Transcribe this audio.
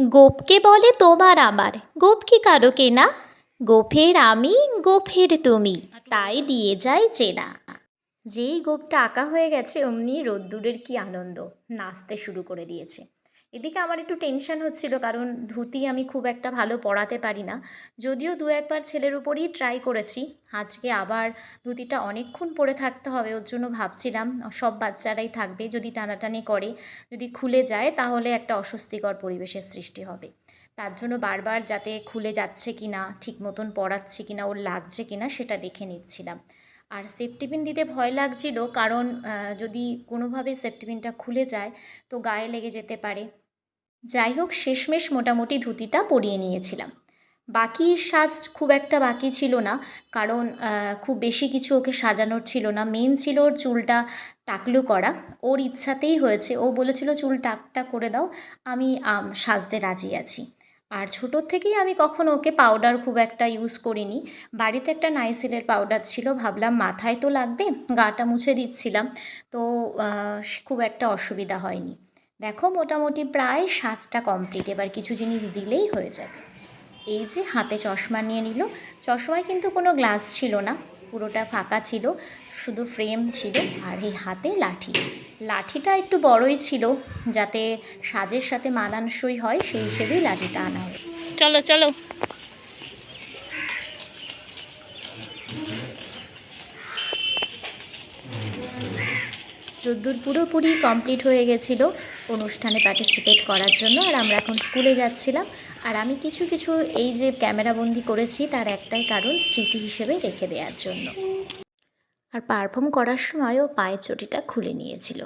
গোপকে বলে তোমার আমার। গোপ কি কারও কেনা? গোফের আমি গোফের তুমি। তাই দিয়ে যায় চেনা। যেই গোপটা আঁকা হয়ে গেছে, অমনি রোদ্দুরের কি আনন্দ। নাচতে শুরু করে দিয়েছে। এদিকে আমার একটু টেনশন হচ্ছিল, কারণ ধুতি আমি খুব একটা ভালো পরাতে পারি না। যদিও দু একবার ছেলের উপরই ট্রাই করেছি, আজকে আবার ধুতিটা অনেকক্ষণ পরে থাকতে হবে, ওর জন্য ভাবছিলাম, সব বাচ্চারাই থাকবে, যদি টানাটানি করে, যদি খুলে যায়, তাহলে একটা অস্বস্তিকর পরিবেশের সৃষ্টি হবে। তার জন্য বারবার যাতে খুলে যাচ্ছে কি না ঠিক মতন পড়াচ্ছি কি না ওর লাগছে কি না সেটা দেখে নিচ্ছিলাম। আর সেফটি পিন দিতে ভয় লাগছিল কারণ যদি কোনোভাবে সেফটি পিনটা খুলে যায় তো গায়ে লেগে যেতে পারে। যাই হোক, শেষমেশ মোটামুটি ধুতিটা পরিয়ে নিয়েছিলাম। বাকি সাজ খুব একটা বাকি ছিল না কারণ খুব বেশি কিছু ওকে সাজানোর ছিল না। মেন ছিল ওর চুলটা টাকলু করা। ওর ইচ্ছাতেই হয়েছে। ও বলেছিল, চুল টাকটা করে দাও আমি, সাজতে রাজি আছি। আর ছোটোর থেকেই আমি কখনো ওকে পাউডার খুব একটা ইউজ করিনি। বাড়িতে একটা নাইসিলের পাউডার ছিল, ভাবলাম মাথায় তো লাগবে, গাটা মুছে দিচ্ছিলাম। তো খুব একটা অসুবিধা হয়নি। দেখো মোটামুটি প্রায় সাজটা কমপ্লিট এবার কিছু জিনিস দিলেই হয়ে যাবে। এই যে হাতে চশমা নিয়ে নিল। চশমায় কিন্তু কোনো গ্লাস ছিল না। পুরোটা ফাঁকা ছিল, শুধু ফ্রেম ছিল আর এই হাতে লাঠি। লাঠিটা একটু বড়ই ছিল, যাতে সাজের সাথে মানানসই হয়, সেই হিসেবেই লাঠিটা আনা হয়। চলো চলো। রোদ্দুর পুরোপুরি কমপ্লিট হয়ে গেছিল অনুষ্ঠানে পার্টিসিপেট করার জন্য, আর আমরা এখন স্কুলে যাচ্ছিলাম। আর আমি কিছু কিছু এই যে ক্যামেরাবন্দি করেছি, তার একটাই কারণ স্মৃতি হিসেবে রেখে দেওয়ার জন্য। আর পারফর্ম করার সময়ও পায়ের চটিটা খুলে নিয়েছিল।